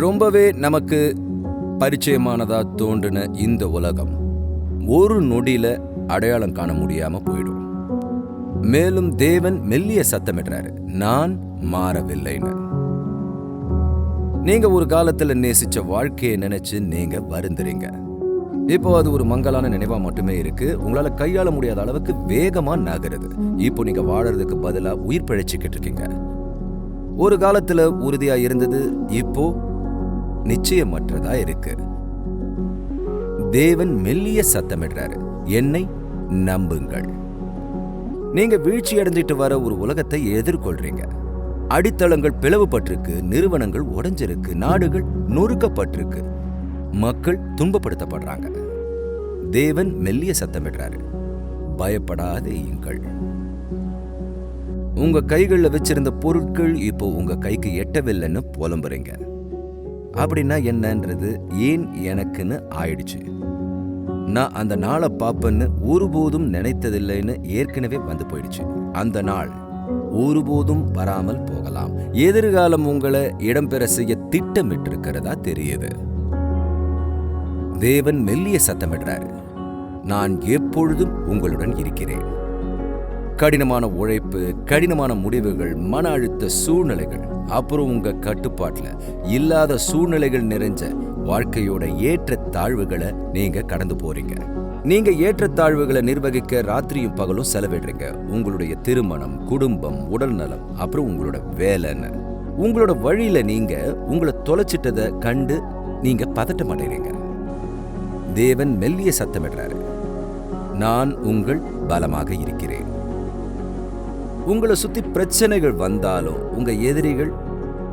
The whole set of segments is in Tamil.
ரொம்பவே நமக்கு பரிச்சயமானதாக தோன்றின இந்த உலகம் ஒரு நொடியில் அடையாளம் காண முடியாமல் போயிடும். மேலும் தேவன் மெல்லிய சத்தமிடுறாரு நான் மாறவில்லைன்னு. நீங்க ஒரு காலத்துல நேசிச்ச வாழ்க்கையை நினைச்சு நீங்க வருந்துறீங்க. இப்போ அது ஒரு மங்கலான நினைவா மட்டுமே இருக்கு. உங்களால கையாள முடியாத அளவுக்கு வேகமா நகருது. இப்போ நீங்க வாழறதுக்கு பதிலா உயிர் பிழைச்சிக்கிட்டு இருக்கீங்க. ஒரு காலத்துல உறுதியா இருந்தது இப்போ நிச்சயமற்றதா இருக்கு தேவன் மெல்லிய சத்தமிடுறாரு. என்னை நம்புங்கள். நீங்க வீழ்ச்சி அடைஞ்சிட்டு வர ஒரு உலகத்தை எதிர்கொள்றீங்க. அடித்தளங்கள் பிளவுபட்டிருக்கு நிறுவனங்கள் உடைஞ்சிருக்கு நாடுகள் நொறுக்கப்பட்டிருக்கு. மக்கள் துன்பப்படுத்தப்படுறாங்க. தேவன் மெல்லிய சத்தமிடுறாரு. பயப்படாதேயுங்கள் உங்க கைகளில் வச்சிருந்த பொருட்கள் இப்போ உங்க கைக்கு எட்டவில்லைன்னு புலம்புறீங்க. அப்படின்னா என்னன்றது ஏன் எனக்குன்னு ஆயிடுச்சு. நான் அந்த நாளை பார்ப்பேன்னு ஒருபோதும் நினைத்ததில்லைன்னு ஏற்கனவே வந்து போயிடுச்சு. அந்த நாள் ஒருபோதும் வராமல் போகலாம். எதிர்காலம் உங்களை இடம்பெற செய்ய திட்டமிட்டிருக்கிறதா தெரியுது. தேவன் மெல்லிய சத்தமிடுறாரு. நான் எப்பொழுதும் உங்களுடன் இருக்கிறேன். கடினமான உழைப்பு கடினமான முடிவுகள் மன அழுத்த சூழ்நிலைகள். அப்புறம் உங்க கட்டுப்பாட்டில் இல்லாத சூழ்நிலைகள் நிறைஞ்ச வாழ்க்கையோட ஏற்ற தாழ்வுகளை நீங்க கடந்து போறீங்க. நீங்க ஏற்றத்தாழ்வுகளை நிர்வகிக்க ராத்திரியும் பகலும் செலவிடுறீங்க. உங்களுடைய திருமணம் குடும்பம் உடல் நலம் அப்புறம் உங்களோட வேலைன்னு. உங்களோட வழியில நீங்க உங்களை தொலைச்சிட்டதை கண்டு நீங்க பதட்டம் அடைறீங்க தேவன் மெல்லிய சத்தமிடுறாரு. நான் உங்கள் பலமாக இருக்கிறேன். உங்களை சுற்றி பிரச்சனைகள் வந்தாலோ உங்கள் எதிரிகள்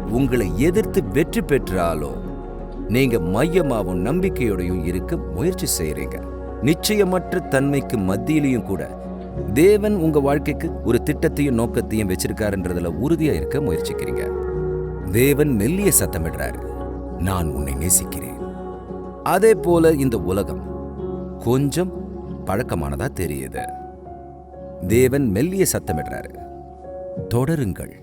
உங்களை எதிர்த்து வெற்றி பெற்றாலோ நீங்கள் மையமாகவும் நம்பிக்கையோடையும் இருக்க முயற்சி செய்கிறீங்க நிச்சயமற்ற தன்மைக்கு மத்தியிலையும் கூட தேவன் உங்கள் வாழ்க்கைக்கு ஒரு திட்டத்தையும் நோக்கத்தையும் வச்சிருக்காருன்றதுல உறுதியாக இருக்க முயற்சிக்கிறீங்க. தேவன் மெல்லிய சத்தமிடுறாரு. நான் உன்னை நேசிக்கிறேன். அதே போல இந்த உலகம் கொஞ்சம் பழக்கமானதா தெரியுது. தேவன் மெல்லிய சத்தமிடுறாரு. தொடருங்கள்.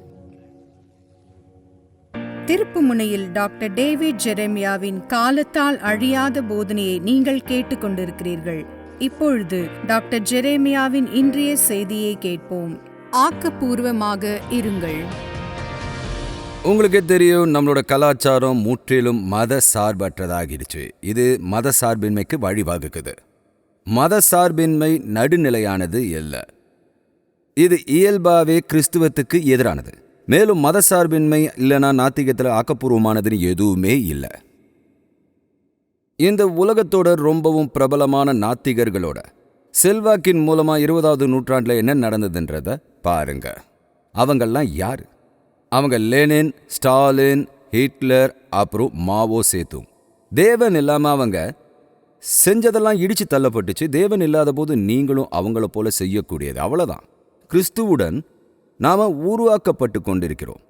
திருப்புமுனையில் டாக்டர் டேவிட் ஜெரேமியாவின் காலத்தால் அழியாத போதனையை நீங்கள் கேட்டுக்கொண்டிருக்கிறீர்கள். இப்பொழுது டாக்டர் ஜெரேமியாவின் இன்றைய செய்தியை கேட்போம். ஆக்கப்பூர்வமாக இருங்கள். உங்களுக்கே தெரியும் நம்மளோட கலாச்சாரம் முற்றிலும் மத சார்பற்றதாகிடுச்சு இது மத சார்பின்மைக்கு வழிவகுக்குது. மத சார்பின்மை நடுநிலையானது இல்லை இது இயல்பாவே கிறிஸ்துவத்துக்கு எதிரானது. மேலும் மத சார்பின்மை இல்லைனா நாத்திகத்தில் ஆக்கப்பூர்வமானதுன்னு எதுவுமே இல்லை. இந்த உலகத்தோட ரொம்பவும் பிரபலமான நாத்திகர்களோட செல்வாக்கின் மூலமா இருபதாவது நூற்றாண்டுல என்ன நடந்ததுன்றத பாருங்க. அவங்கெல்லாம் யாரு? அவங்க லெனின் ஸ்டாலின் ஹிட்லர் அப்புறம் மாவோ சேத்து. தேவன் இல்லாம அவங்க செஞ்சதெல்லாம் இடிச்சு தள்ளப்பட்டுச்சு. தேவன் இல்லாத போது நீங்களும் அவங்கள போல செய்யக்கூடியது. அவ்வளவுதான். கிறிஸ்துவுடன் நாம் உருவாக்கப்பட்டு கொண்டிருக்கிறோம்.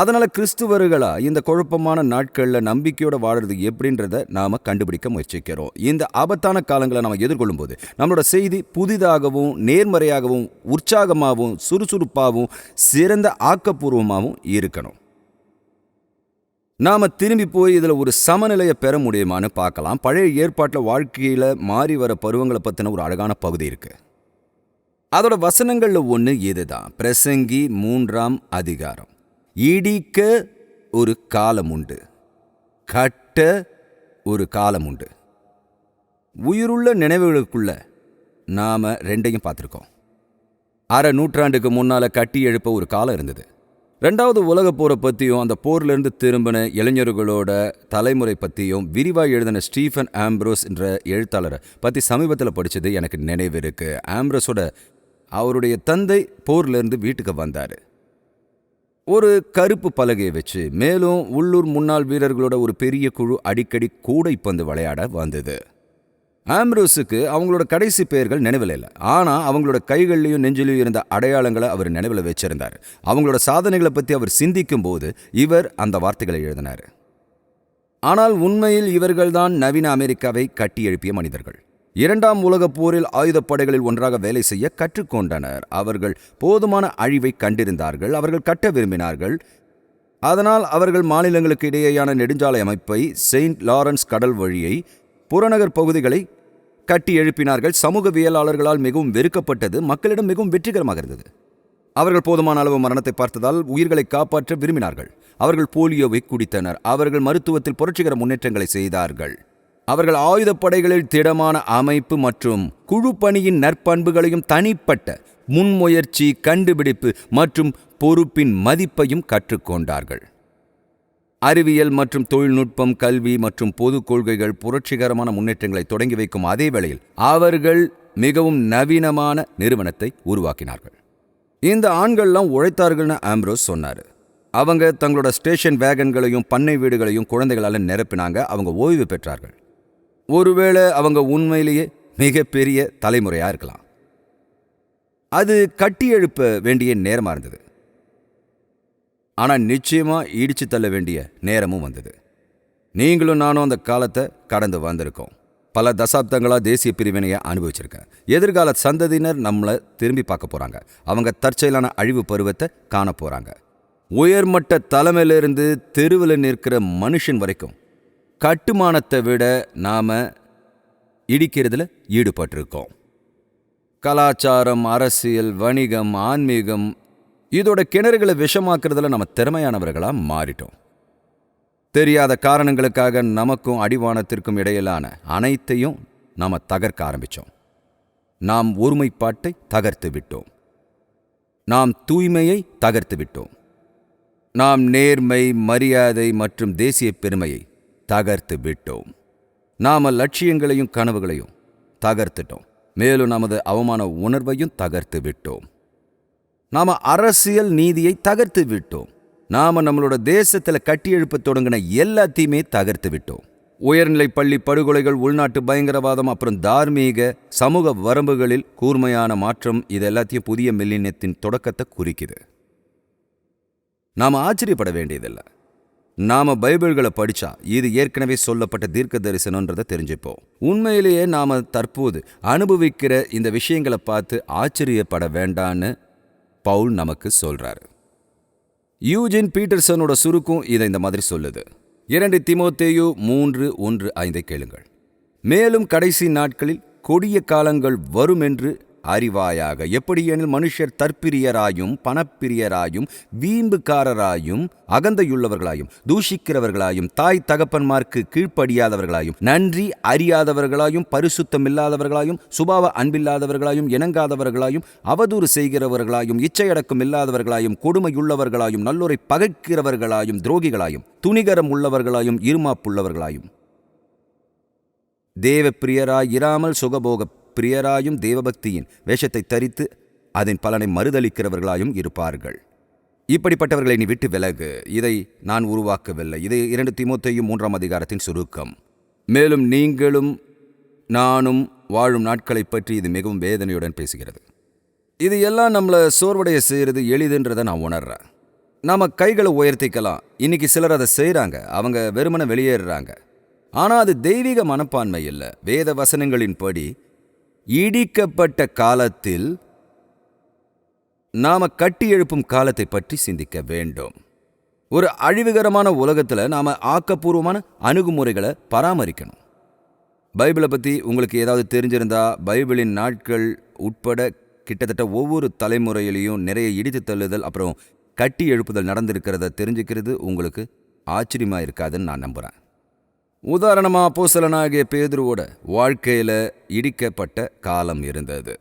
அதனால் கிறிஸ்துவர்களா இந்த குழப்பமான நாட்களில் நம்பிக்கையோட வாழறது எப்படின்றத நாம் கண்டுபிடிக்க முயற்சிக்கிறோம். இந்த ஆபத்தான காலங்களை நாம் எதிர்கொள்ளும் போது நம்மளோட செய்தி புதிதாகவும் நேர்மறையாகவும் உற்சாகமாகவும் சுறுசுறுப்பாகவும் சிறந்த ஆக்கப்பூர்வமாகவும் இருக்கணும். நாம் திரும்பி போய் இதில் ஒரு சமநிலையை பெற முடியுமான்னு பார்க்கலாம். பழைய ஏற்பாட்டில் வாழ்க்கையில் மாறி வர பருவங்களை பற்றின ஒரு அழகான பகுதி இருக்குது அதோட வசனங்களில் ஒன்று இதுதான். பிரசங்கி மூன்றாம் அதிகாரம். இடிக்க ஒரு காலம் உண்டு. கட்ட ஒரு காலம் உண்டு. உயிருள்ள நினைவுகளுக்குள்ள நாம் ரெண்டையும் பார்த்துருக்கோம். அரை நூற்றாண்டுக்கு முன்னால் கட்டி எழுப்ப ஒரு காலம் இருந்தது. ரெண்டாவது உலக போரை பற்றியும் அந்த போர்லேருந்து திரும்பின இளைஞர்களோட தலைமுறை பற்றியும் விரிவாக எழுதின ஸ்டீஃபன் ஆம்ப்ரோஸ் என்ற எழுத்தாளரை பற்றி சமீபத்தில் படித்தது எனக்கு நினைவு இருக்குது ஆம்ப்ரோஸோட அவருடைய தந்தை போர்லேருந்து வீட்டுக்கு வந்தார். ஒரு கருப்பு பலகையை வச்சு மேலும் உள்ளூர் முன்னாள் வீரர்களோட ஒரு பெரிய குழு அடிக்கடி கூடைப்பந்து விளையாட வந்தது. ஆம்ரோஸுக்கு அவங்களோட கடைசி பெயர்கள் நினைவில் இல்லை. ஆனால் அவங்களோட கைகள்லையும் நெஞ்சிலையும் இருந்த அடையாளங்களை அவர் நினைவில் வச்சிருந்தார். அவங்களோட சாதனைகளை பற்றி அவர் சிந்திக்கும் போது இவர் அந்த வார்த்தைகளை எழுதினார். ஆனால் உண்மையில் இவர்கள்தான் நவீன அமெரிக்காவை கட்டி எழுப்பிய மனிதர்கள். இரண்டாம் உலகப் போரில் ஆயுதப்படைகளில் ஒன்றாக வேலை செய்ய கற்றுக்கொண்டனர். அவர்கள் போதுமான அழிவை கண்டிருந்தார்கள். அவர்கள் கட்ட விரும்பினார்கள். அதனால் அவர்கள் மாநிலங்களுக்கு இடையேயான நெடுஞ்சாலை அமைப்பை செயின்ட் லாரன்ஸ் கடல் வழியை புறநகர் பகுதிகளை கட்டி எழுப்பினார்கள். சமூகவியலாளர்களால் மிகவும் வெறுக்கப்பட்டது. மக்களிடம் மிகவும் வெற்றிகரமாக இருந்தது. அவர்கள் போதுமான அளவு மரணத்தை பார்த்ததால் உயிர்களை காப்பாற்ற விரும்பினார்கள். அவர்கள் போலியோவை குடித்தனர். அவர்கள் மருத்துவத்தில் புரட்சிகர முன்னேற்றங்களை செய்தார்கள். அவர்கள் ஆயுதப்படைகளில் திடமான அமைப்பு மற்றும் குழு பணியின் நற்பண்புகளையும் தனிப்பட்ட முன்முயற்சி கண்டுபிடிப்பு மற்றும் பொறுப்பின் மதிப்பையும் கற்றுக்கொண்டார்கள். அறிவியல் மற்றும் தொழில்நுட்பம் கல்வி மற்றும் பொது கொள்கைகள் புரட்சிகரமான முன்னேற்றங்களை தொடங்கி வைக்கும் அதே வேளையில் அவர்கள் மிகவும் நவீனமான நிறுவனத்தை உருவாக்கினார்கள். இந்த ஆண்கள்லாம் உழைத்தார்கள்னு ஆம்ப்ரோஸ் சொன்னார். அவங்க தங்களோட ஸ்டேஷன் வேகன்களையும் பண்ணை வீடுகளையும் குழந்தைகளால் நிரப்பினாங்க. அவங்க ஓய்வு பெற்றார்கள். ஒருவேளை அவங்க உண்மையிலேயே மிகப்பெரிய தலைமுறையாக இருக்கலாம். அது கட்டி எழுப்ப வேண்டிய நேரமாக இருந்தது. ஆனால் நிச்சயமாக இடிச்சு தள்ள வேண்டிய நேரமும் வந்தது. நீங்களும் நானும் அந்த காலத்தை கடந்து வந்திருக்கோம். பல தசாப்தங்களாக தேசிய பிரிவினையை அனுபவிச்சிருக்கேன் எதிர்கால சந்ததியினர் நம்மளை திரும்பி பார்க்க போகிறாங்க அவங்க தற்செயலான அழிவு பருவத்தை காண போகிறாங்க உயர்மட்ட தலைமையிலிருந்து தெருவில் நிற்கிற மனுஷன் வரைக்கும் கட்டுமானத்தை விட நாம் இடிக்கிறதுல ஈடுபட்டிருக்கோம். கலாச்சாரம் அரசியல் வணிகம் ஆன்மீகம் இதோட கிணறுகளை விஷமாக்குறதுல நம்ம திறமையானவர்களாக மாறிட்டோம். தெரியாத காரணங்களுக்காக நமக்கும் அடிவானத்திற்கும் இடையிலான அனைத்தையும் நாம தகர்க்க ஆரம்பிச்சோம். நாம் ஒருமைப்பாட்டை தகர்த்து விட்டோம். நாம் தூய்மையை தகர்த்து விட்டோம். நாம் நேர்மை மரியாதை மற்றும் தேசிய பெருமையை தகர்த்து விட்டோம். நாம லட்சியங்களையும் கனவுகளையும் தகர்த்துட்டோம். மேலும் நமது அவமான உணர்வையும் தகர்த்து விட்டோம். நாம அரசியல் நீதியை தகர்த்து விட்டோம். நாம நம்மளோட தேசத்துல கட்டி எழுப்ப தொடங்கின எல்லாத்தையுமே தகர்த்து விட்டோம். உயர்நிலை பள்ளி படுகொலைகள் உள்நாட்டு பயங்கரவாதம் அப்புறம் தார்மீக சமூக வரம்புகளில் கூர்மையான மாற்றம் இது எல்லாத்தையும் புதிய மில்லினியத்தின் தொடக்கத்தை குறிக்குது. நாம ஆச்சரியப்பட வேண்டியதில்லை. நாம பைபிள்களை படிச்சா இது ஏற்கனவே சொல்லப்பட்ட தீர்க்க தரிசனன்றதை தெரிஞ்சுப்போம். உண்மையிலேயே நாம தற்போது அனுபவிக்கிற இந்த விஷயங்களை பார்த்து ஆச்சரியப்பட வேண்டான்னு பவுல் நமக்கு சொல்றாரு. யூஜின் பீட்டர்சனோட சுருக்கும் இதை இந்த மாதிரி சொல்லுது. இரண்டு திமோத்தேயு மூன்று ஒன்று ஐந்தை கேளுங்கள். மேலும் கடைசி நாட்களில் கொடிய காலங்கள் வரும் என்று அறிவாயாக. எப்படியெனில் மனுஷர் தற்பிரியராயும் பணப்பிரியராயும் வீம்புக்காரராயும் அகந்தையுள்ளவர்களாயும் தூஷிக்கிறவர்களாயும் தாய் தகப்பன்மார்க்கு கீழ்ப்படியாதவர்களாயும் நன்றி அறியாதவர்களாயும் பரிசுத்தமில்லாதவர்களாயும் சுபாவ அன்பில்லாதவர்களாயும் இணங்காதவர்களாயும் அவதூறு செய்கிறவர்களாயும் இச்சையடக்கம் இல்லாதவர்களாயும் கொடுமையுள்ளவர்களாயும் நல்லோரை பகைக்கிறவர்களாயும் துரோகிகளாயும் துணிகரம் உள்ளவர்களாயும் இருமாப்புள்ளவர்களாயும். தேவப்பிரியராய் இராமல் சுகபோக பிரியராயும் தேவபக்தியின் வேஷத்தை தரித்து அதன் பலனை மறுதளிக்கிறவர்களாயும் இருப்பார்கள். இப்படிப்பட்டவர்களை நீ விட்டு விலகு. இதை நான் உருவாக்கவில்லை. இது இரண்டு திமுத்தையும் மூன்றாம் அதிகாரத்தின் சுருக்கம். மேலும் நீங்களும் நானும் வாழும் நாட்களை பற்றி இது மிகவும் வேதனையுடன் பேசுகிறது. இது எல்லாம் நம்மளை சோர்வடைய செய்கிறது எளிதுன்றதை நான் உணர்றேன். நாம கைகளை உயர்த்திக்கலாம். இன்னைக்கு சிலர் அதை செய்கிறாங்க அவங்க வெறுமனை வெளியேறுறாங்க. ஆனால் அது தெய்வீக மனப்பான்மை இல்லை. வேத வசனங்களின்படி ஈடிக்கப்பட்ட காலத்தில் நாம் கட்டி எழுப்பும் காலத்தை பற்றி சிந்திக்க வேண்டும். ஒரு அழிவுகரமான உலகத்தில் நாம் ஆக்கப்பூர்வமான அணுகுமுறைகளை பராமரிக்கணும். பைபிளை பற்றி உங்களுக்கு ஏதாவது தெரிஞ்சிருந்தா பைபிளின் நாட்கள் உட்பட கிட்டத்தட்ட ஒவ்வொரு தலைமுறையிலையும் நிறைய இடித்து தள்ளுதல் அப்புறம் கட்டி எழுப்புதல் நடந்திருக்கிறத தெரிஞ்சுக்கிறது உங்களுக்கு ஆச்சரியமா இருக்காதுன்னு நான் நம்புகிறேன் உதாரணமாக அப்போஸ்தலனாகிய பேதுருவோட வாழ்க்கையில் இடிக்கப்பட்ட காலம் இருந்தது.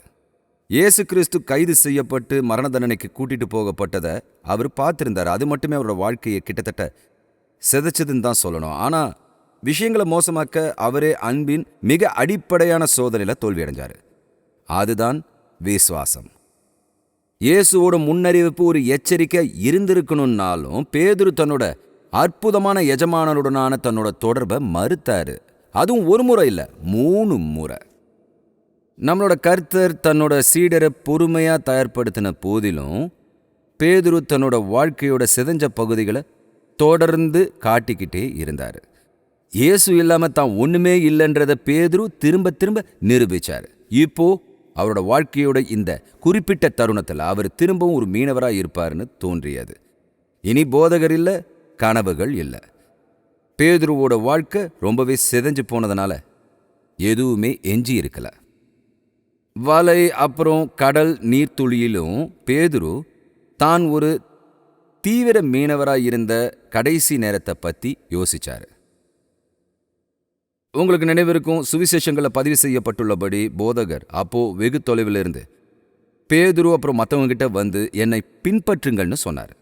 இயேசு கிறிஸ்து கைது செய்யப்பட்டு மரண தண்டனைக்கு கூட்டிட்டு போகப்பட்டதை அவர் பார்த்துருந்தார். அது மட்டுமே அவரோட வாழ்க்கையை கிட்டத்தட்ட சிதைச்சதுன்னு தான் சொல்லணும். ஆனால் விஷயங்களை மோசமாக்க அவரே அன்பின் மிக அடிப்படையான சோதனையில் தோல்வியடைஞ்சார். அதுதான் விசுவாசம். இயேசுவோட முன்னறிவிப்பு ஒரு எச்சரிக்கை இருந்திருக்கணும்னாலும் பேதுரு தன்னோட அற்புதமான எஜமானருடனான தன்னோட தொடர்பை மறுத்தாரு. அதுவும் ஒரு முறை இல்லை மூணு முறை. நம்மளோட கர்த்தர் தன்னோட சீடரை பொறுமையா தயார்படுத்தின போதிலும் பேதுரு தன்னோட வாழ்க்கையோட சிதஞ்ச பகுதிகளை தொடர்ந்து காட்டிக்கிட்டே இருந்தார். இயேசு இல்லாம தான் ஒண்ணுமே இல்லைன்றத பேதுரு திரும்ப திரும்ப நிரூபித்தார் இப்போ அவரோட வாழ்க்கையோட இந்த குறிப்பிட்ட தருணத்தில் அவர் திரும்பவும் ஒரு மீனவராக இருப்பார்னு தோன்றியது. இனி போதகர் இல்லை கனவுகள் இல்லை. பேதுருவோட வாழ்க்கை ரொம்பவே சிதைஞ்சு போனதுனால எதுவுமே எஞ்சி இருக்கல. வலை அப்புறம் கடல் நீர்த்துளியிலும் பேதுரு தான் ஒரு தீவிர மீனவராய் இருந்த கடைசி நேரத்தை பத்தி யோசிச்சாரு. உங்களுக்கு நினைவிருக்கும் சுவிசேஷங்களில் பதிவு செய்யப்பட்டுள்ளபடி போதகர் அப்போ வெகு தொலைவில் இருந்து பேதுரு அப்புறம் மற்றவங்க கிட்ட வந்து என்னை பின்பற்றுங்கள்னு சொன்னார்.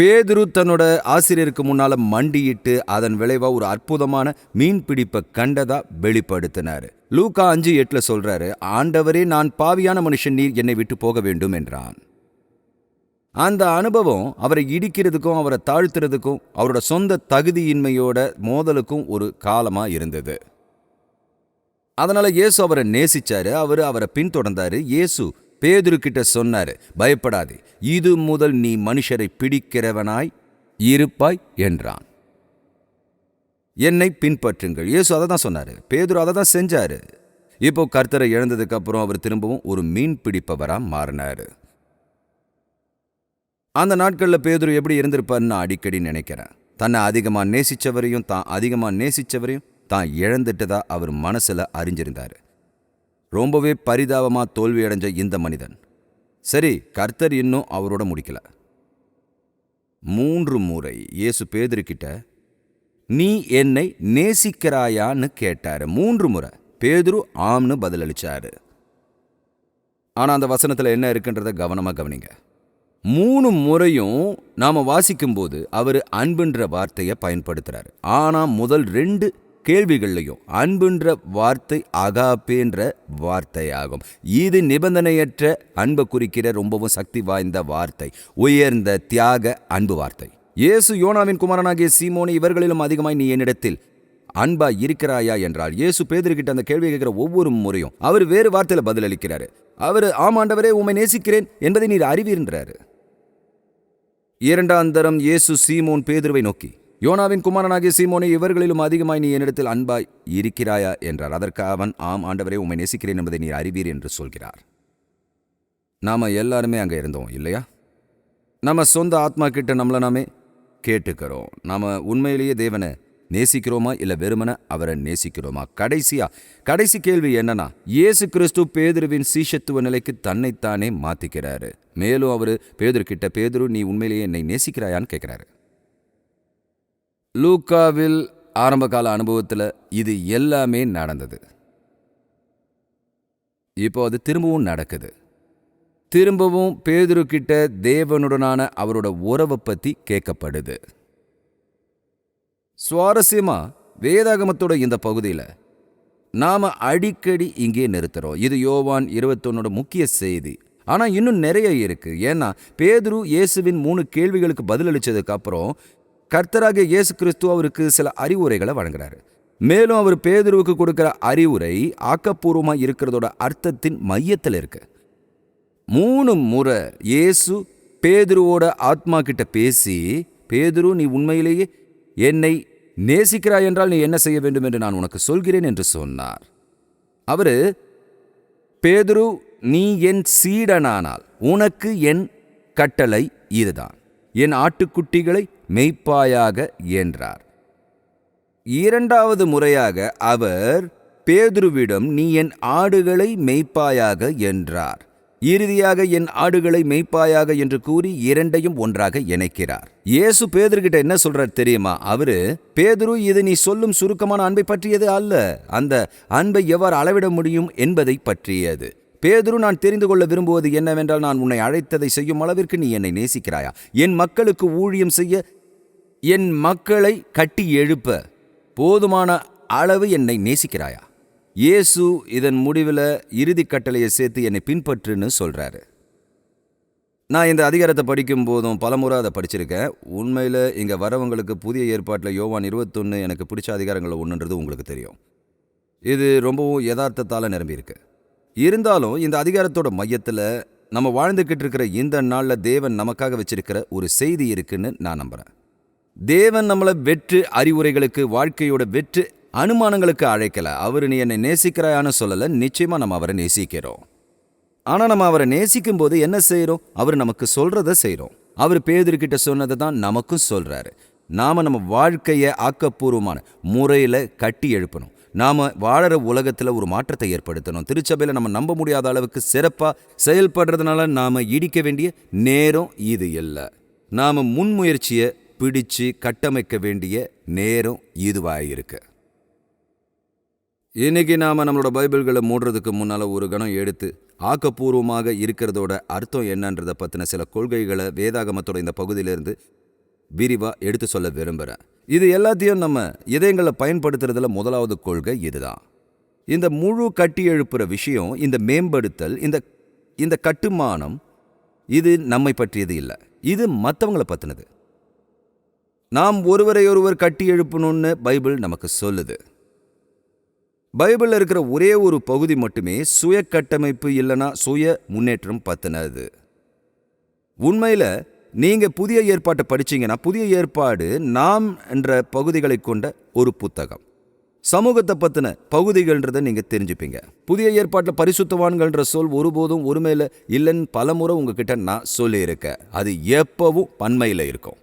பேதுரு தன்னோட ஆசிரியருக்கு முன்னால மண்டியிட்டு அதன் விளைவா ஒரு அற்புதமான மீன் பிடிப்பை கண்டதா வெளிப்படுத்தினாரு. லூக்கா அஞ்சு எட்டில் சொல்றாரு ஆண்டவரே நான் பாவியான மனுஷன் நீர் என்னை விட்டு போக வேண்டும் என்றான். அந்த அனுபவம் அவரை இடிக்கிறதுக்கும் அவரை தாழ்த்துறதுக்கும் அவரோட சொந்த தகுதியின்மையோட மோதலுக்கும் ஒரு காலமா இருந்தது. அதனால இயேசு அவரை நேசிச்சாரு அவர் அவரை பின்தொடர்ந்தாரு. இயேசு பேதுரு கிட்ட சொன்னாரு பயப்படாதே இது முதல் நீ மனுஷரை பிடிக்கிறவனாய் இருப்பாய் என்றான். என்னை பின்பற்றுங்கள். இயேசு அதை தான் சொன்னார். பேதுரு அதை தான் செஞ்சார். இப்போ கர்த்தரை இழந்ததுக்கு அப்புறம் அவர் திரும்பவும் ஒரு மீன் பிடிப்பவராக மாறினாரு. அந்த நாட்களில் பேதுரு எப்படி இருந்திருப்பார்னு நான் அடிக்கடி நினைக்கிறேன். தன்னை அதிகமாக நேசித்தவரையும் தான் அதிகமாக நேசித்தவரையும் தான் இழந்துட்டதா அவர் மனசில் அறிஞ்சிருந்தாரு. ரொம்பவே பரிதாபமாக தோல்வியடைஞ்ச இந்த மனிதன். சரி கர்த்தர் இன்னும் அவரோட முடிக்கல. மூன்று முறை இயேசு பேதர்கிட்ட நீ என்னை நேசிக்கிறாயான்னு கேட்டார். மூன்று முறை. பேதுரு ஆம்னு பதிலளிச்சாரு. ஆனால் அந்த வசனத்தில் என்ன இருக்குன்றத கவனமாக கவனிங்க. மூணு முறையும் நாம் வாசிக்கும்போது அவர் அன்புன்ற வார்த்தையை பயன்படுத்துகிறார் ஆனால் முதல் ரெண்டு கேள்விகள்லையும் அன்புன்ற வார்த்தை அகாப்பேன்ற வார்த்தையாகும். இது நிபந்தனையற்ற அன்பை குறிக்கிற ரொம்பவும் சக்தி வாய்ந்த வார்த்தை உயர்ந்த தியாக அன்பு வார்த்தை. இயேசு யோனாவின் குமாரனாகிய சீமோனி இவர்களிலும் அதிகமாய் நீ என்னிடத்தில் அன்பா இருக்கிறாயா என்றால் இயேசு பேதர்கிட்ட அந்த கேள்வி கேட்கிற ஒவ்வொரு முறையும் அவர் வேறு வார்த்தையில பதிலளிக்கிறாரு. அவர் ஆமாண்டவரே உம்மை நேசிக்கிறேன் என்பதை நீர் அறிவீர்ன்றாரு இரண்டாம் தரம் இயேசு சீமோன் பேதுருவை நோக்கி யோனாவின் குமாரனாகிய சீமோனே இவர்களிலும் அதிகமாய் நீ என்னிடத்தில் அன்பாய் இருக்கிறாயா? என்றார். அதற்கு அவன் ஆம் ஆண்டவரே உம்மை நேசிக்கிறேன் என்பதை நீர் அறிவீர் என்று சொல்கிறார். நாம் எல்லாருமே அங்கே இருந்தோம் இல்லையா? நம்ம சொந்த ஆத்மா கிட்ட நம்மளை நாமே கேட்டுக்கிறோம். நாம் உண்மையிலேயே தேவனை நேசிக்கிறோமா? இல்லை வெறுமன அவரை நேசிக்கிறோமா? கடைசியா கடைசி கேள்வி என்னன்னா இயேசு கிறிஸ்து பேதுருவின் சீஷத்துவ நிலைக்கு தன்னைத்தானே மாத்திக்கிறாரு. மேலும் அவர் பேதுரு கிட்ட பேதுரு நீ உண்மையிலேயே என்னை நேசிக்கிறாயான்னு கேட்குறாரு லூக்காவில் ஆரம்பகால அனுபவத்தில் இது எல்லாமே நடந்தது. இப்போ அது திரும்பவும் நடக்குது. திரும்பவும் பேதுருக்கிட்ட தேவனுடனான அவரோட உறவை பற்றி கேட்கப்படுது. சுவாரஸ்யமாக வேதாகமத்தோட இந்த பகுதியில் நாம் அடிக்கடி இங்கே நிறுத்துகிறோம் இது யோவான் இருபத்தொன்னோட முக்கிய செய்தி. ஆனால் இன்னும் நிறைய இருக்குது ஏன்னா பேதுரு இயேசுவின் மூணு கேள்விகளுக்கு பதிலளித்ததுக்கப்புறம் கர்த்தராக இயேசு கிறிஸ்து அவருக்கு சில அறிவுரைகளை வழங்குறாரு. மேலும் அவர் பேதுருவுக்கு கொடுக்குற அறிவுரை ஆக்கப்பூர்வமா இருக்கிறதோட அர்த்தத்தின் மையத்தில் இருக்கு. மூணு முறை இயேசு பேதுருவோட ஆத்மா கிட்ட பேசி பேதுரு நீ உண்மையிலேயே என்னை நேசிக்கிறாய் என்றால் நீ என்ன செய்ய வேண்டும் என்று நான் உனக்கு சொல்கிறேன் என்று சொன்னார். அவர் பேதுரு நீ என் சீடனானால் உனக்கு என் கட்டளை இதுதான். என் ஆட்டுக்குட்டிகளை மெய்ப்பாயாக என்றார். இரண்டாவது முறையாக அவர் பேதுருவிடம் நீ என் ஆடுகளை மெய்ப்பாயாக என்றார். இறுதியாக என் ஆடுகளை மெய்ப்பாயாக என்று கூறி இரண்டையும் ஒன்றாக இணைக்கிறார். இயேசு பேதர்கிட்ட என்ன சொல்றார் தெரியுமா? அவரு பேதுரு இது நீ சொல்லும் சுருக்கமான அன்பை பற்றியது அல்ல. அந்த அன்பை எவ்வாறு அளவிட முடியும் என்பதை பற்றியது. பேதுரு நான் தெரிந்து கொள்ள விரும்புவது என்னவென்றால் நான் உன்னை அழைத்ததை செய்யும் அளவிற்கு நீ என்னை நேசிக்கிறாயா? என் மக்களுக்கு ஊழியம் செய்ய என் மக்களை கட்டி எழுப்ப போதுமான அளவு என்னை நேசிக்கிறாயா? இயேசு இதன் முடிவில் இறுதி கட்டளையை சேர்த்து என்னை பின்பற்றுன்னு சொல்கிறாரு நான் இந்த அதிகாரத்தை படிக்கும் போதும் பலமுறை அதை படிச்சிருக்கேன். உண்மையில் இங்கே வரவங்களுக்கு புதிய ஏற்பாட்டில் யோவான் இருபத்தொன்று எனக்கு பிடிச்ச அதிகாரங்களில் ஒன்றுன்றது உங்களுக்கு தெரியும். இது ரொம்பவும் யதார்த்தத்தால் நிரம்பியிருக்கு. இருந்தாலும் இந்த அதிகாரத்தோட மையத்தில் நம்ம வாழ்ந்துக்கிட்டு இருக்கிற இந்த நாளில் தேவன் நமக்காக வச்சிருக்கிற ஒரு செய்தி இருக்குன்னு நான் நம்புகிறேன் தேவன் நம்மளை வெற்று அறிவுரைகளுக்கு வாழ்க்கையோட வெற்று அனுமானங்களுக்கு அழைக்கல. அவர் நீ என்னை நேசிக்கிறாயான்னு சொல்லலை. நிச்சயமா நம்ம அவரை நேசிக்கிறோம். ஆனால் நம்ம அவரை நேசிக்கும் போது என்ன செய்கிறோம் அவர் நமக்கு சொல்கிறத செய்கிறோம் அவர் பேதர்கிட்ட சொன்னதை தான் நமக்கும் சொல்றாரு. நாம நம்ம வாழ்க்கையை ஆக்கப்பூர்வமான முறையில் கட்டி எழுப்பணும். நாம வாழற உலகத்துல ஒரு மாற்றத்தை ஏற்படுத்தணும். திருச்சபையில் நம்ம நம்ப முடியாத அளவுக்கு சிறப்பாக செயல்படுறதுனால நாம இடிக்க வேண்டிய நேரம் இது இல்லை. நாம முன்முயற்சியை பிடிச்சு கட்டமைக்க வேண்டிய நேரம் இதுவாயிருக்கு. இன்னைக்கு நாம நம்மளோட பைபிள்களை மூடுறதுக்கு முன்னால ஒரு கணம் எடுத்து ஆக்கப்பூர்வமாக இருக்கிறதோட அர்த்தம் என்னன்றதை பற்றின சில கொள்கைகளை வேதாகமத்தோட இந்த பகுதியிலிருந்து விரிவா எடுத்து சொல்ல விரும்புகிறேன் இது எல்லாத்தையும் நம்ம இதயங்களை பயன்படுத்துறதுல முதலாவது கொள்கை இதுதான். இந்த முழு கட்டி எழுப்புற விஷயம் இந்த மேம்படுத்தல் இந்த இந்த கட்டுமானம் இது நம்மை பற்றியது இல்லை. இது மற்றவங்களை பற்றினது நாம் ஒருவரை ஒருவர் கட்டி எழுப்பணும்னு பைபிள் நமக்கு சொல்லுது. பைபிளில் இருக்கிற ஒரே ஒரு பகுதி மட்டுமே சுய கட்டமைப்பு இல்லைன்னா சுய முன்னேற்றம் பத்தினது. உண்மையில் நீங்கள் புதிய ஏற்பாட்டை படிச்சீங்கன்னா புதிய ஏற்பாடு நாம் என்ற பகுதிகளை கொண்ட ஒரு புத்தகம். சமூகத்தை பற்றின பகுதிகள்ன்றதை நீங்கள் தெரிஞ்சுப்பீங்க. புதிய ஏற்பாட்டில் பரிசுத்தவான்கள்ன்ற சொல் ஒருபோதும் ஒருமையில் இல்லைன்னு பலமுறை உங்ககிட்ட நான் சொல்லியிருக்கேன். அது எப்பவும் பன்மையில் இருக்கும்.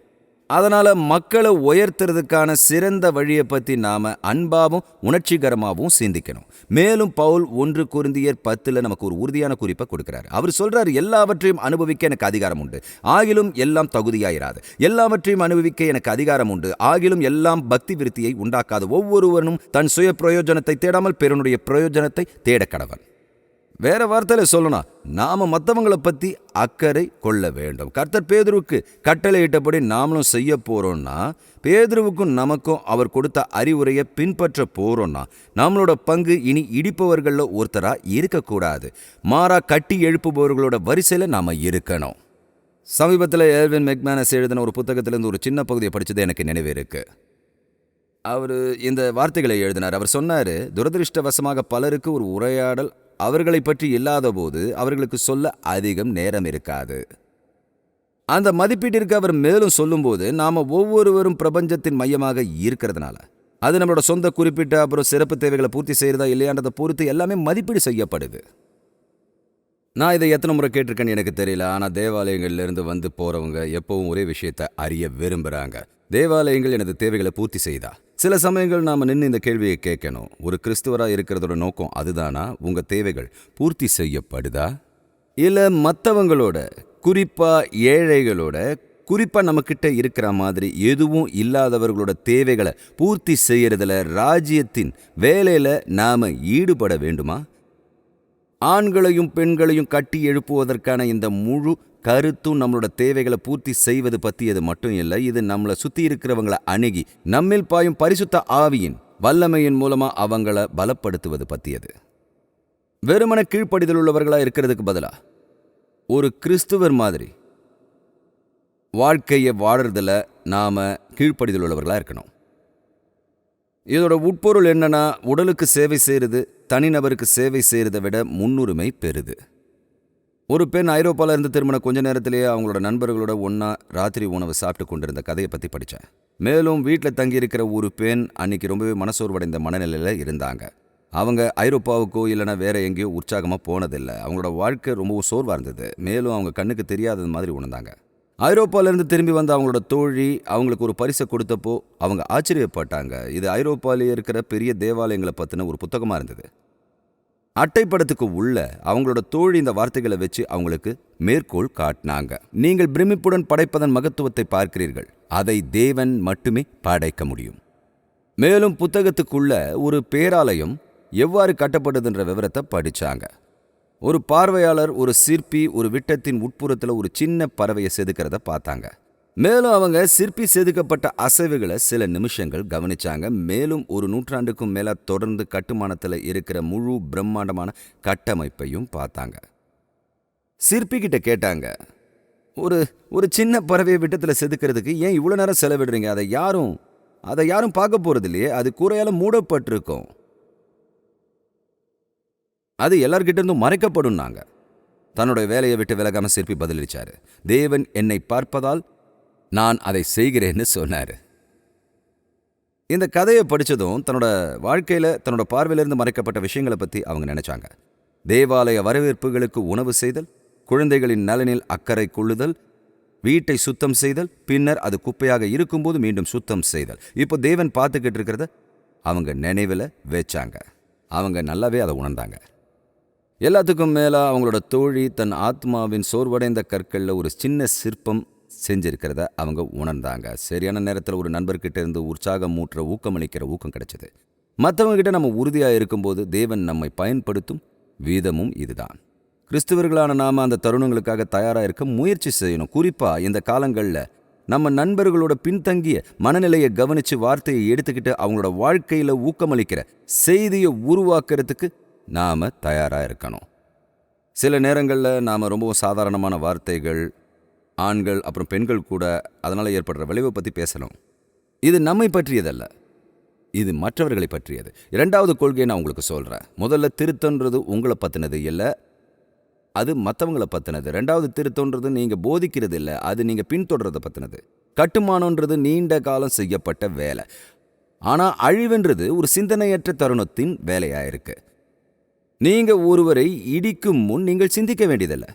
அதனால் மக்களை உயர்த்துறதுக்கான சிறந்த வழியை பற்றி நாம் அன்பாகவும் உணர்ச்சிகரமாகவும் சிந்திக்கணும். மேலும் பவுல் ஒன்று குருந்தியர் பத்தில் நமக்கு ஒரு உறுதியான குறிப்பை கொடுக்கிறார். அவர் சொல்கிறார் எல்லாவற்றையும் அனுபவிக்க எனக்கு அதிகாரம் உண்டு. ஆகிலும் எல்லாம் தகுதியாயிராது. எல்லாவற்றையும் அனுபவிக்க எனக்கு அதிகாரம் உண்டு. ஆகிலும் எல்லாம் பக்தி விருத்தியை உண்டாக்காது. ஒவ்வொருவனும் தன் சுய பிரயோஜனத்தை தேடாமல் பிறனுடைய பிரயோஜனத்தை தேட கடவன். வேற வார்த்தையில சொல்லணும் நாம மற்றவங்களை பத்தி அக்கறை கொள்ள வேண்டும். கர்த்தர் பேதுருவுக்கு கட்டளையிட்டபடி நாமளும் செய்ய போறோம்னா பேதுருவுக்கும் நமக்கும் அவர் கொடுத்த அறிவுரையை பின்பற்ற போறோம்னா நம்மளோட பங்கு இனி இடிப்பவர்களில் ஒருத்தரா இருக்கக்கூடாது. மாறா கட்டி எழுப்புபவர்களோட வரிசையில நாம இருக்கணும். சமீபத்தில் ஏர்வின் மெக்மேனஸ் எழுதின ஒரு புத்தகத்திலிருந்து ஒரு சின்ன பகுதியை படித்தது எனக்கு நினைவு இருக்குது அவர் இந்த வார்த்தைகளை எழுதினார். அவர் சொன்னார் துரதிருஷ்டவசமாக பலருக்கு ஒரு உரையாடல் அவர்களை பற்றி இல்லாத போது அவர்களுக்கு சொல்ல அதிகம் நேரம் இருக்காது. அந்த மதிப்பீட்டிற்கு அவர் மேலும் சொல்லும்போது நாம் ஒவ்வொருவரும் பிரபஞ்சத்தின் மையமாக இருக்கிறதுனால அது நம்மளோட சொந்த குறிப்பிட்ட அப்புறம் சிறப்பு தேவைகளை பூர்த்தி செய்கிறதா இல்லையான்றதை பொறுத்து எல்லாமே மதிப்பீடு செய்யப்படுது. நான் இதை எத்தனை முறை கேட்டிருக்கேன்னு எனக்கு தெரியல. ஆனால் தேவாலயங்கள்லேருந்து வந்து போகிறவங்க எப்பவும் ஒரே விஷயத்தை அறிய விரும்புகிறாங்க தேவாலயங்கள் எனது தேவைகளை பூர்த்தி செய்தா? சில சமயங்கள் நாம் நின்று இந்த கேள்வியை கேட்கணும். ஒரு கிறிஸ்துவராக இருக்கிறதோட நோக்கம் அதுதானா? உங்கள் தேவைகள் பூர்த்தி செய்யப்படுதா? இல்லை மற்றவங்களோட குறிப்பாக ஏழைகளோட குறிப்பாக நம்மக்கிட்ட இருக்கிற மாதிரி எதுவும் இல்லாதவர்களோட தேவைகளை பூர்த்தி செய்கிறதுல ராஜ்யத்தின் வேலையில் நாம் ஈடுபட வேண்டுமா? ஆண்களையும் பெண்களையும் கட்டி எழுப்புவதற்கான இந்த முழு கருத்தும் நம்மளோட தேவைகளை பூர்த்தி செய்வது பற்றியது மட்டும் இல்லை இது நம்மளை சுற்றி இருக்கிறவங்கள அணுகி நம்மில் பாயும் பரிசுத்த ஆவியின் வல்லமையின் மூலமாக அவங்கள பலப்படுத்துவது பற்றியது வெறுமன கீழ்ப்படிதல் உள்ளவர்களா இருக்கிறதுக்கு பதிலாக ஒரு கிறிஸ்துவர் மாதிரி வாழ்க்கையை வாழறதுல நாம கீழ்ப்படிதல் உள்ளவர்களா இருக்கணும். இதோட உட்பொருள் என்னன்னா உடலுக்கு சேவை செய்கிறது தனிநபருக்கு சேவை செய்கிறத விட முன்னுரிமை பெறுது. ஒரு பெண் ஐரோப்பால இருந்து திரும்பின கொஞ்ச நேரத்திலேயே அவங்களோட நண்பர்களோட ஒன்றா ராத்திரி உணவு சாப்பிட்டு கொண்டிருந்த கதையை பற்றி படித்தேன் மேலும் வீட்டில் தங்கியிருக்கிற ஒரு பெண் அன்னைக்கு ரொம்பவே மனசோர்வடைந்த மனநிலையில் இருந்தாங்க. அவங்க ஐரோப்பாவுக்கோ இல்லைனா வேற எங்கேயோ உற்சாகமாக போனதில்லை. அவங்களோட வாழ்க்கை ரொம்பவும் சோர்வாக இருந்தது. மேலும் அவங்க கண்ணுக்கு தெரியாதது மாதிரி உணர்ந்தாங்க. ஐரோப்பாவிலேருந்து திரும்பி வந்த அவங்களோட தோழி அவங்களுக்கு ஒரு பரிசை கொடுத்தப்போ அவங்க ஆச்சரியப்பட்டாங்க. இது ஐரோப்பாவிலேயே இருக்கிற பெரிய தேவாலயங்களை பற்றின ஒரு புத்தகமாக இருந்தது. அட்டைப்படத்துக்கு உள்ள அவங்களோட தோழி இந்த வார்த்தைகளை வச்சு அவங்களுக்கு மேற்கோள் காட்டினாங்க. நீங்கள் பிரமிப்புடன் படைப்பதன் மகத்துவத்தை பார்க்கிறீர்கள். அதை தேவன் மட்டுமே படைக்க முடியும். மேலும் புத்தகத்துக்குள்ள ஒரு பேராலயம் எவ்வாறு கட்டப்படுதுன்ற விவரத்தை படிச்சாங்க. ஒரு பார்வையாளர் ஒரு சிற்பி ஒரு விட்டத்தின் உட்புறத்தில் ஒரு சின்ன பறவையை செதுக்கிறத பார்த்தாங்க. மேலும் அவங்க சிற்பி செதுக்கப்பட்ட அசைவுகளை சில நிமிஷங்கள் கவனிச்சாங்க. மேலும் ஒரு நூற்றாண்டுக்கும் மேலே தொடர்ந்து கட்டுமானத்தில் இருக்கிற முழு பிரம்மாண்டமான கட்டமைப்பையும் பார்த்தாங்க. சிற்பிக்கிட்ட கேட்டாங்க ஒரு ஒரு சின்ன பறவையை விட்டத்தில் செதுக்கிறதுக்கு ஏன் இவ்வளோ நேரம் செலவிடுறீங்க? அதை யாரும் அதை யாரும் பார்க்க போறது இல்லையே? அது கூரையால் மூடப்பட்டிருக்கும். அது எல்லார்கிட்ட இருந்தும் மறைக்கப்படும்னாங்க தன்னோட வேலையை விட்டு விலகாம சிற்பி பதிலளிச்சாரு. தேவன் என்னை பார்ப்பதால் நான் அதை செய்கிறேன்னு சொன்னாரு. இந்த கதையை படிச்சதும் தன்னோட வாழ்க்கையில தன்னோட பார்வையிலிருந்து மறைக்கப்பட்ட விஷயங்களை பற்றி அவங்க நினைச்சாங்க. தேவாலய வரவேற்புகளுக்கு உணவு செய்தல் குழந்தைகளின் நலனில் அக்கறை கொள்ளுதல் வீட்டை சுத்தம் செய்தல் பின்னர் அது குப்பையாக இருக்கும்போது மீண்டும் சுத்தம் செய்தல். இப்போ தேவன் பார்த்துக்கிட்டு இருக்கிறத அவங்க நினைவில் வச்சாங்க. அவங்க நல்லாவே அதை உணர்ந்தாங்க. எல்லாத்துக்கும் மேலே அவங்களோட தோழி தன் ஆத்மாவின் சோர்வடைந்த கற்களில் ஒரு சின்ன சிற்பம் செஞ்சிருக்கிறத அவங்க உணர்ந்தாங்க. சரியான நேரத்தில் ஒரு நண்பர்கிட்ட இருந்து உற்சாகம் மூட்டுற ஊக்கமளிக்கிற ஊக்கம் கிடைச்சது. மற்றவங்ககிட்ட நம்ம உறுதியாக இருக்கும்போது தேவன் நம்மை பயன்படுத்தும் வீதமும் இதுதான். கிறிஸ்துவர்களான நாம அந்த தருணங்களுக்காக தயாராக இருக்க முயற்சி செய்யணும். குறிப்பாக இந்த காலங்களில் நம்ம நண்பர்களோட பின்தங்கிய மனநிலையை கவனித்து வார்த்தையை எடுத்துக்கிட்டு அவங்களோட வாழ்க்கையில் ஊக்கமளிக்கிற செய்தியை உருவாக்குறதுக்கு நாம் தயாராக இருக்கணும். சில நேரங்களில் நாம் ரொம்பவும் சாதாரணமான வார்த்தைகள் ஆண்கள் அப்புறம் பெண்கள் கூட அதனால் ஏற்படுற விளைவை பற்றி பேசணும். இது நம்மை பற்றியதல்ல. இது மற்றவர்களை பற்றியது. இரண்டாவது கொள்கையை நான் உங்களுக்கு சொல்கிறேன் முதல்ல திருத்தன்றது உங்களை பற்றினது இல்லை அது மற்றவங்கள பற்றினது ரெண்டாவது திருத்தன்றது நீங்கள் போதிக்கிறது இல்லை அது நீங்கள் பின்தொடர்றதை பற்றினது கட்டுமானன்றது நீண்ட காலம் செய்யப்பட்ட வேலை. ஆனால் அழிவுன்றது ஒரு சிந்தனையற்ற தருணத்தின் வேலையாக இருக்குது நீங்கள் ஒருவரை இடிக்கும் முன் நீங்கள் சிந்திக்க வேண்டியதில்லை.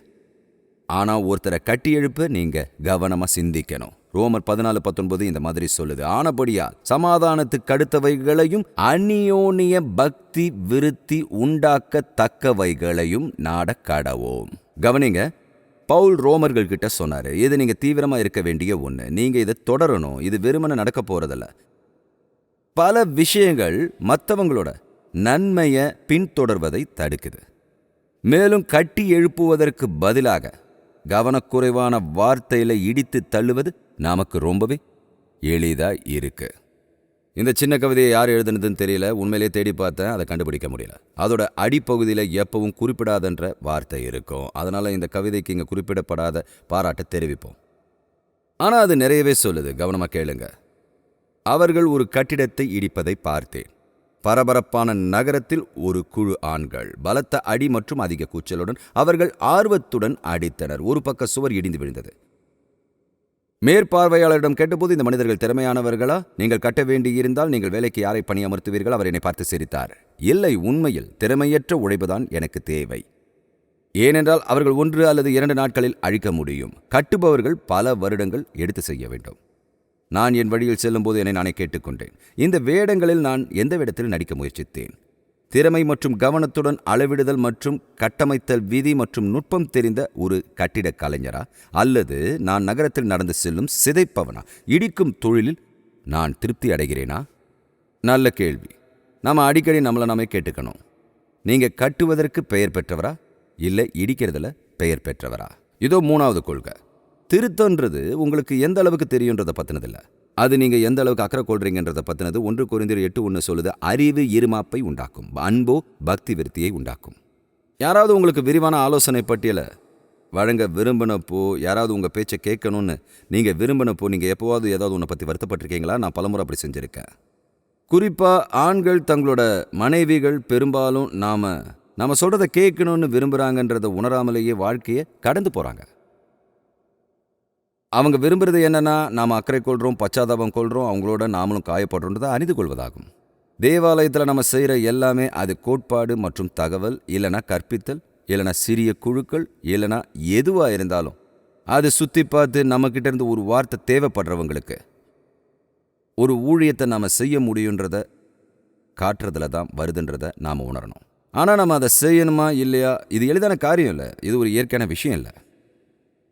ஆனால் ஒருத்தரை கட்டி எழுப்ப நீங்கள் கவனமாக சிந்திக்கணும். ரோமர் பதினாலு பத்தொன்பது இந்த மாதிரி சொல்லுது. ஆனபடியா சமாதானத்துக்கு அடுத்தவைகளையும் அந்நியோனிய பக்தி விருத்தி உண்டாக்கத்தக்கவைகளையும் நாட கடவோம். கவனிங்க பவுல் ரோமர்கள் கிட்ட சொன்னாரு இது நீங்க தீவிரமா இருக்க வேண்டிய ஒன்று நீங்க இதை தொடரணும். இது வெறுமனை நடக்க போறதில்ல. பல விஷயங்கள் மற்றவங்களோட நன்மையை பின்தொடர்வதை தடுக்குது. மேலும் கட்டி எழுப்புவதற்கு பதிலாக கவனக்குறைவான வார்த்தையில இடித்து தள்ளுவது நமக்கு ரொம்பவே எளிதா இருக்கு. இந்த சின்ன கவிதையை யார் எழுதுனதுன்னு தெரியல. உண்மையிலேயே தேடி பார்த்தேன். அதை கண்டுபிடிக்க முடியல. அதோட அடிப்பகுதியில் எப்பவும் குறிப்பிடாதன்ற வார்த்தை இருக்கும். அதனால இந்த கவிதைக்கு இங்கே குறிப்பிடப்படாத பாராட்டை தெரிவிப்போம். ஆனால் அது நிறையவே சொல்லுது. கவனமாக கேளுங்க. அவர்கள் ஒரு கட்டிடத்தை இடிப்பதை பார்த்தேன். பரபரப்பான நகரத்தில் ஒரு குழு ஆண்கள். பலத்த அடி மற்றும் அதிக கூச்சலுடன் அவர்கள் ஆர்வத்துடன் அடித்தனர். ஒரு பக்க சுவர் இடிந்து விழுந்தது. மேற்பார்வையாளரிடம் கேட்டபோது இந்த மனிதர்கள் திறமையானவர்களா? நீங்கள் கட்ட வேண்டியிருந்தால் நீங்கள் வேலைக்கு யாரை பணியமர்த்துவீர்கள்? அவர் என்னை பார்த்து சிரித்தார். இல்லை உண்மையில் திறமையற்ற உழைப்புதான் எனக்கு தேவை. ஏனென்றால் அவர்கள் ஒன்று அல்லது இரண்டு நாட்களில் அழிக்க முடியும். கட்டுபவர்கள் பல வருடங்கள் எடுத்து செய்ய வேண்டும். நான் என் வழியில் செல்லும்போது என்னை நானே கேட்டுக்கொண்டேன். இந்த வேடங்களில் நான் எந்த வேடத்தில் நடிக்க முயற்சித்தேன். திறமை மற்றும் கவனத்துடன் அளவிடுதல் மற்றும் கட்டமைத்தல் விதி மற்றும் நுட்பம் தெரிந்த ஒரு கட்டிடக் கலைஞரா? அல்லது நான் நகரத்தில் நடந்து செல்லும் சிதைப்பவனா? இடிக்கும் தொழிலில் நான் திருப்தி அடைகிறேனா? நல்ல கேள்வி. நாம அடிக்கடி நம்மளை நாமே கேட்டுக்கணும். நீங்க கட்டுவதற்கு பெயர் பெற்றவரா? இல்லை இடிக்கிறதுல பெயர் பெற்றவரா? இதோ மூணாவது கொள்கை. திருத்தன்றது உங்களுக்கு எந்த அளவுக்கு தெரியுன்றதை பற்றினதில்ல அது நீங்கள் எந்த அளவுக்கு அக்கறை கொள்றீங்கன்றதை பற்றினது ஒன்று குறைந்தர் எட்டு ஒன்று சொல்லுது அறிவு இருமாப்பை உண்டாக்கும் அன்போ பக்தி விருத்தியை உண்டாக்கும். யாராவது உங்களுக்கு விரிவான ஆலோசனை பட்டியலை வழங்க விரும்பினப்போ யாராவது உங்கள் பேச்சை கேட்கணும்னு நீங்கள் விரும்பினப்போ நீங்கள் எப்போவாவது ஏதாவது உன்னை பற்றி வருத்தப்பட்டிருக்கீங்களா? நான் பலமுறை அப்படி செஞ்சுருக்கேன். குறிப்பாக ஆண்கள் தங்களோட மனைவிகள் பெரும்பாலும் நாம் நம்ம சொல்கிறத கேட்கணும்னு விரும்புகிறாங்கன்றதை உணராமலேயே வாழ்க்கையை கடந்து போகிறாங்க அவங்க விரும்புகிறது என்னன்னா நாம் அக்கறை கொள்கிறோம் பச்சாதாபம் கொள்கிறோம் அவங்களோட நாமளும் காயப்படுறோன்றதை அறிந்து கொள்வதாகும். தேவாலயத்தில் நம்ம செய்கிற எல்லாமே அது கோட்பாடு மற்றும் தகவல் இல்லைனா கற்பித்தல் இல்லைனா சிறிய குழுக்கள் இல்லைனா எதுவாக இருந்தாலும். அது சுற்றி பார்த்து நம்மக்கிட்ட இருந்து ஒரு வார்த்தை தேவைப்படுறவங்களுக்கு ஒரு ஊழியத்தை நாம் செய்ய முடியுன்றத காட்டுறதுல தான் வருதுன்றதை நாம் உணரணும். ஆனால் நம்ம அதை செய்யணுமா இல்லையா? இது எளிதான காரியம் இல்லை. இது ஒரு இயற்கையான விஷயம் இல்லை.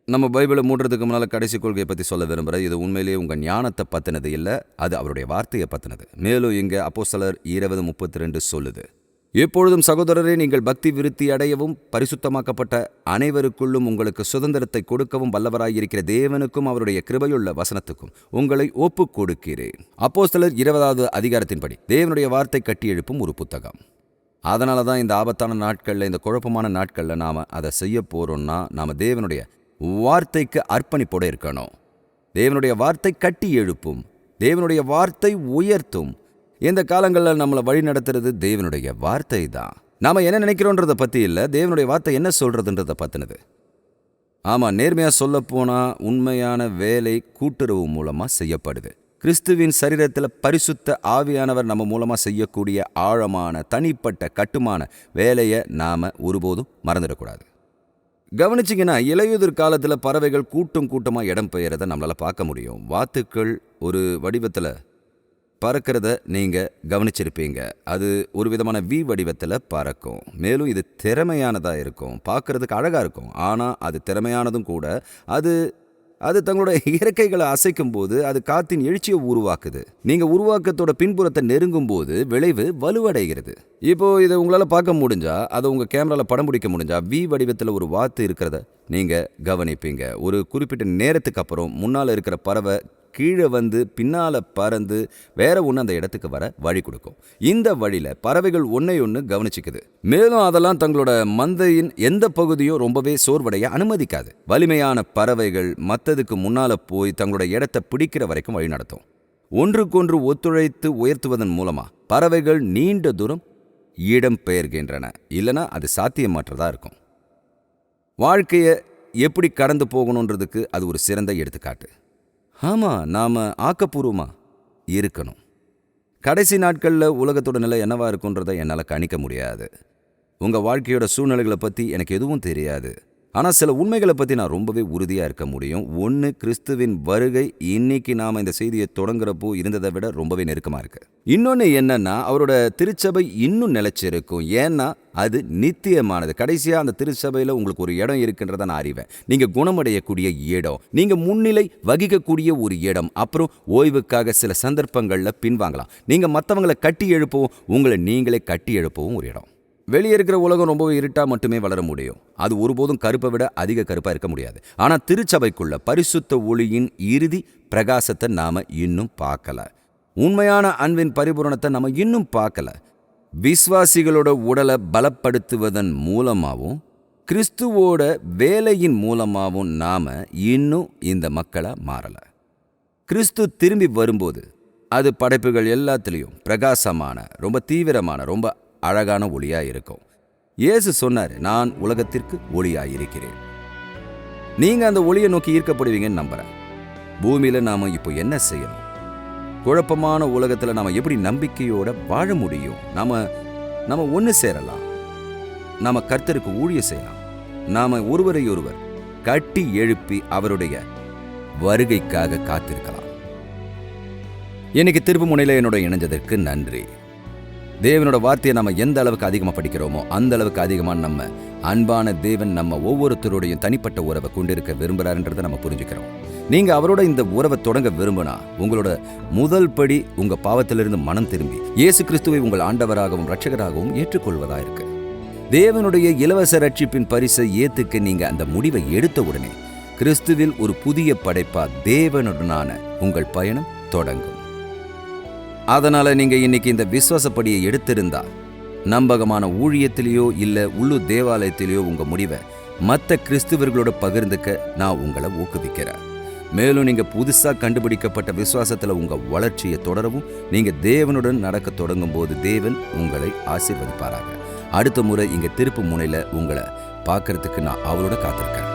நம்ம பைபிளை மூடுறதுக்கு முன்னால் கடைசி கொள்கையை பற்றி சொல்ல விரும்புகிறேன் இது உண்மையிலேயே உங்கள் ஞானத்தை பற்றினது இல்லை அது அவருடைய வார்த்தையை பற்றினது மேலும் இங்கே அப்போஸ்தலர் இருபது முப்பத்தி ரெண்டு சொல்லுது எப்பொழுதும் சகோதரரே நீங்கள் பக்தி விருத்தி அடையவும் பரிசுத்தமாக்கப்பட்ட அனைவருக்குள்ளும் உங்களுக்கு சுதந்திரத்தை கொடுக்கவும் வல்லவராயிருக்கிற தேவனுக்கும் அவருடைய கிருபையுள்ள வசனத்துக்கும் உங்களை ஒப்பு கொடுக்கிறேன் அப்போஸ்தலர் இருபதாவது அதிகாரத்தின்படி தேவனுடைய வார்த்தை கட்டி எழுப்பும் ஒரு புத்தகம். அதனால தான் இந்த ஆபத்தான நாட்களில் இந்த குழப்பமான நாட்களில் நாம் அதை செய்ய போகிறோம்னா நாம் தேவனுடைய வார்த்தைக்கு அர்ப்பணிப்போட இருக்கணும். தேவனுடைய வார்த்தை கட்டி எழுப்பும். தேவனுடைய வார்த்தை உயர்த்தும். இந்த காலங்களில் நம்மளை வழி நடத்துறது தேவனுடைய வார்த்தை தான் நாம் என்ன நினைக்கிறோன்றத பற்றி இல்லை தேவனுடைய வார்த்தை என்ன சொல்றதுன்றத பற்றினது ஆமாம் நேர்மையாக சொல்லப்போனால் உண்மையான வேலை கூட்டுறவு மூலமாக செய்யப்படுது. கிறிஸ்துவின் சரீரத்தில் பரிசுத்த ஆவியானவர் நம்ம மூலமாக செய்யக்கூடிய ஆழமான தனிப்பட்ட கட்டுமான வேலையை நாம் ஒருபோதும் மறந்துடக்கூடாது. கவனிச்சிங்கன்னா இலையுதிர் காலத்தில் பறவைகள் கூட்டம் கூட்டமாக இடம் பெயரதை நம்மளால் பார்க்க முடியும். வாத்துக்கள் ஒரு வடிவத்தில் பறக்கிறத நீங்கள் கவனிச்சிருப்பீங்க. அது ஒரு விதமான வி வடிவத்தில் பறக்கும். மேலும் இது திறமையானதாக இருக்கும். பார்க்குறதுக்கு அழகாக இருக்கும். ஆனால் அது திறமையானதும் கூட அது அது தங்களோட இயற்கைகளை அசைக்கும் போது அது காத்தின் எழுச்சியை உருவாக்குது. நீங்க உருவாக்கத்தோட பின்புறத்தை நெருங்கும் போது விளைவு வலுவடைகிறது. இப்போ இதை உங்களால பார்க்க முடிஞ்சா அதை உங்க கேமரால படம் பிடிக்க முடிஞ்சா வி வடிவத்தில் ஒரு வாத்து இருக்கிறத நீங்க கவனிப்பீங்க. ஒரு குறிப்பிட்ட நேரத்துக்கு அப்புறம் முன்னால் இருக்கிற பறவை கீழே வந்து பின்னால பறந்து வேற ஒன்று அந்த இடத்துக்கு வர வழி கொடுக்கும். இந்த வழியில பறவைகள் ஒன்றை ஒன்று கவனிச்சுக்குது. மேலும் அதெல்லாம் தங்களோட மந்தையின் எந்த பகுதியும் ரொம்பவே சோர்வடைய அனுமதிக்காது. வலிமையான பறவைகள் மற்றதுக்கு முன்னால போய் தங்களோட இடத்தை பிடிக்கிற வரைக்கும் வழி நடத்தும். ஒன்றுக்கொன்று ஒத்துழைத்து உயர்த்துவதன் மூலமா பறவைகள் நீண்ட தூரம் இடம் பெயர்கின்றன. இல்லைன்னா அது சாத்தியமற்றதா இருக்கும். வாழ்க்கையை எப்படி கடந்து போகணுன்றதுக்கு அது ஒரு சிறந்த எடுத்துக்காட்டு. ஆமாம் நாம் ஆக்கப்பூர்வமாக இருக்கணும். கடைசி நாட்களில் உலகத்தோட நிலை என்னவா இருக்குன்றதை என்னால் கணிக்க முடியாது. உங்கள் வாழ்க்கையோட சூழ்நிலைகளை பற்றி எனக்கு எதுவும் தெரியாது. ஆனால் சில உண்மைகளை பற்றி நான் ரொம்பவே உறுதியாக இருக்க முடியும். ஒன்று கிறிஸ்துவின் வருகை இன்னைக்கு நாம் இந்த செய்தியை தொடங்குறப்போ இருந்ததை விட ரொம்பவே நெருக்கமாக இருக்கு. இன்னொன்று என்னன்னா அவரோட திருச்சபை இன்னும் நிலைச்சிருக்கும். ஏன்னா அது நித்தியமானது. கடைசியாக அந்த திருச்சபையில் உங்களுக்கு ஒரு இடம் இருக்குன்றத நான் அறிவேன். நீங்கள் குணமடையக்கூடிய இடம். நீங்கள் முன்னிலை வகிக்கக்கூடிய ஒரு இடம். அப்புறம் ஓய்வுக்காக சில சந்தர்ப்பங்களில் பின்வாங்கலாம். நீங்கள் மற்றவங்களை கட்டி எழுப்பவும் உங்களை நீங்களே கட்டி எழுப்பவும் ஒரு இடம். வெளியே இருக்கிற உலகம் ரொம்பவே இருட்டா மட்டுமே வளர முடியும். அது ஒருபோதும் கருப்பை விட அதிக கருப்பா இருக்க முடியாது. ஆனா திருச்சபைக்குள்ள பரிசுத்த ஒளியின் இறுதி பிரகாசத்தை நாம இன்னும் பார்க்கல. உண்மையான அன்பின் பரிபூரணத்தை நம்ம இன்னும் பார்க்கல. விஸ்வாசிகளோட உடலை பலப்படுத்துவதன் மூலமாகவும் கிறிஸ்துவோட வேலையின் மூலமாகவும் நாம இன்னும் இந்த மக்களை மாறலை. கிறிஸ்து திரும்பி வரும்போது அது படைப்புகள் எல்லாத்துலேயும் பிரகாசமான ரொம்ப தீவிரமான ரொம்ப அழகான ஒளியா இருக்கும் இயேசு சொன்னார் நான் உலகத்திற்கு ஒளியா இருக்கிறேன் நீங்க அந்த ஒளியை நோக்கி ஈர்க்கப்படுவீங்கன்னு நம்புறேன். பூமியில நாம இப்போ என்ன செய்யணும்? குழப்பமான உலகத்துல நாம எப்படி நம்பிக்கையோட வாழ முடியும்? நாம நாம ஒன்று சேரலாம். நாம கர்த்தருக்கு ஊழிய செய்யலாம். நாம ஒருவரை ஒருவர் கட்டி எழுப்பி அவருடைய வருகைக்காக காத்திருக்கலாம். இன்னைக்கு திருப்பு முனையில் என்னோட இணைஞ்சதற்கு நன்றி. தேவனோட வார்த்தையை நம்ம எந்த அளவுக்கு அதிகமாக படிக்கிறோமோ அந்த அளவுக்கு அதிகமாக நம்ம அன்பான தேவன் நம்ம ஒவ்வொருத்தருடையும் தனிப்பட்ட உறவை கொண்டிருக்க விரும்புகிறாருன்றதை நம்ம புரிஞ்சுக்கிறோம். நீங்கள் அவரோட இந்த உறவை தொடங்க விரும்பினா உங்களோட முதல் படி உங்கள் பாவத்திலிருந்து மனம் திரும்பி இயேசு கிறிஸ்துவை உங்கள் ஆண்டவராகவும் ரட்சகராகவும் ஏற்றுக்கொள்வதாக இருக்கு. தேவனுடைய இலவச ரட்சிப்பின் பரிசை ஏற்றுக்க நீங்கள் அந்த முடிவை எடுத்த உடனே கிறிஸ்துவில் ஒரு புதிய படைப்பா தேவனுடனான உங்கள் பயணம் தொடங்கும். அதனால நீங்க இன்னைக்கு இந்த விசுவாசப்படியை எடுத்திருந்தா நம்பகமான ஊழியத்திலேயோ இல்லை உள்ளூர் தேவாலயத்திலேயோ உங்க முடிவை மற்ற கிறிஸ்துவர்களோட பகிர்ந்துக்க நான் உங்களை ஊக்குவிக்கிறேன். மேலும் நீங்கள் புதுசாக கண்டுபிடிக்கப்பட்ட விசுவாசத்தில் உங்கள் வளர்ச்சியை தொடரவும் நீங்கள் தேவனுடன் நடக்க தொடங்கும் போது தேவன் உங்களை ஆசீர்வதிப்பாராக. அடுத்த முறை இங்கே திருப்பு முனையில் உங்களை பார்க்கறதுக்கு நான் அவரோட காத்திருக்கேன்.